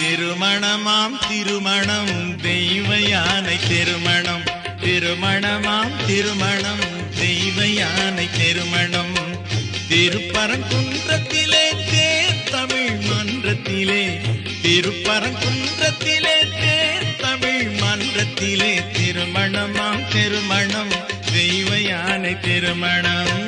திருமணமாம் திருமணம் தெய்வ யானை திருமணம். திருமணமாம் திருமணம் தெய்வ யானை திருமணம். திருப்பரங்குன்றத்திலே தேர் தமிழ் மன்றத்திலே. திருப்பரங்குன்றத்திலே தேர் தமிழ் மன்றத்திலே. திருமணமாம் திருமணம் தெய்வ யானை திருமணம்.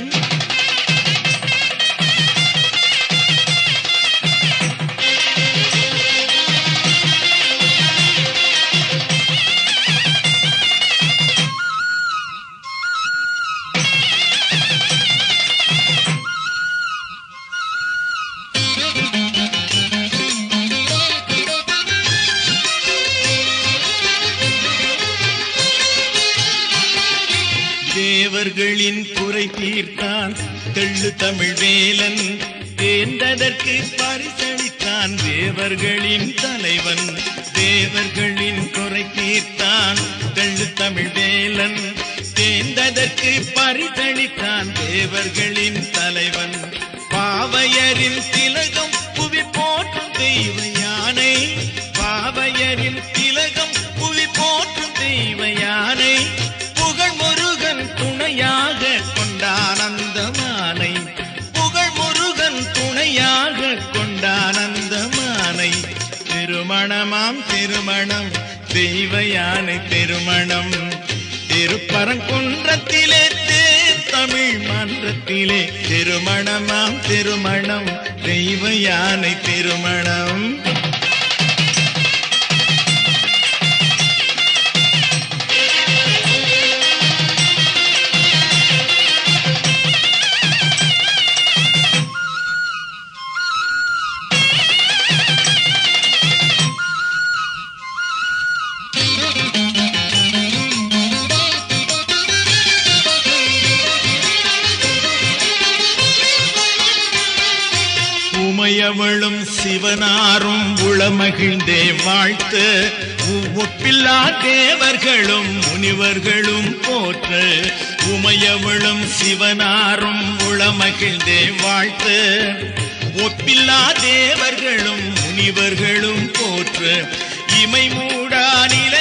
தேவர்களின் குறை தீர்த்தான். தெள்ளு தமிழ் வேலன் தேர்ந்ததற்கு பரிசளித்தான். தேவர்களின் தலைவன் தேவர்களின் குறை தீர்த்தான். தெள்ளு தமிழ் வேலன் தேர்ந்ததற்கு பரிசளித்தான். தேவர்களின் தலைவன் பாவையரின் திலகம் புவி போற்றும் தெய்வ யானை. பாவையரின் திலகம் திருமணமாம் திருமணம். தெய்வ யானை திருமணம். திருப்பரங்குன்றத்திலே தேர் தமிழ் மன்றத்திலே திருமணமாம் திருமணம். தெய்வ யானை திருமணம். உமையவளும் சிவனாரும் உளமகிழ்ந்தே வாழ்த்து. உப்பில்லா தேவர்களும் முனிவர்களும் போற்ற. உமையவளும் சிவனாரும் உளமகிழ்ந்தே வாழ்த்து. ஒப்பில்லா தேவர்களும் முனிவர்களும் போற்ற. இமை மூடா நிலையினிலே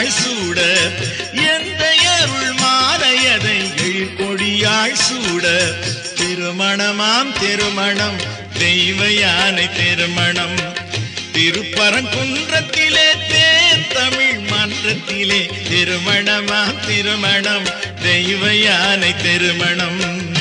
கொடியாய் சூட எந்த அருள் மாலையதை எழிற்பொடியாய் சூட. திருமணமாம் திருமணம் தெய்வ யானை திருமணம். திருப்பரங்குன்றத்திலே தேர் தமிழ் மன்றத்திலே திருமணமாம் திருமணம் தெய்வ யானை திருமணம்.